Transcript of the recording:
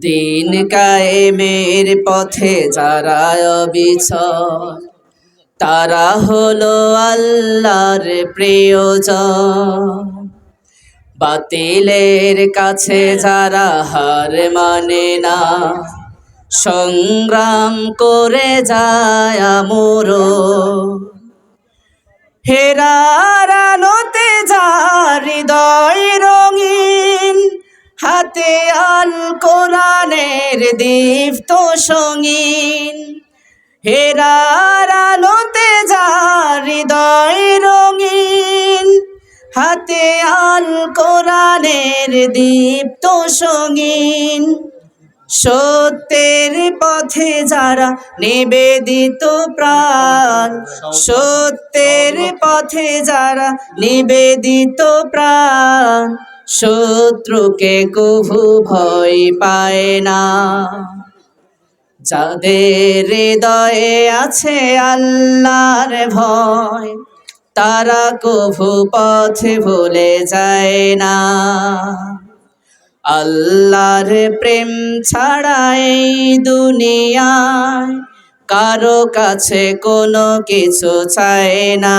দিন কায়েমের পথে যারা অবিচল, তারা হলো আল্লাহর প্রিয়জন। বাতিলের কাছে যারা হার মানে না, সংগ্রাম করে যায় আমর হেরার হাতে আল কোরআনের দীপ্ত সঙ্গীন। হেরার আলোতে যার হৃদয় রঙিন। হাতে আল কোরআনের দীপ্ত সঙ্গীন। সত্যের পথে যারা নিবেদিত প্রাণ, সত্যের পথে যারা নিবেদিত প্রাণ শত্রুকে কভু ভয় পায় না। যাদের হৃদয়ে আছে আল্লাহর ভয়, তারা কভু পথে ভুলে যায় না। আল্লাহর প্রেম ছাড়াই দুনিয়ায় কারও কাছে কোনো কিছু চায় না।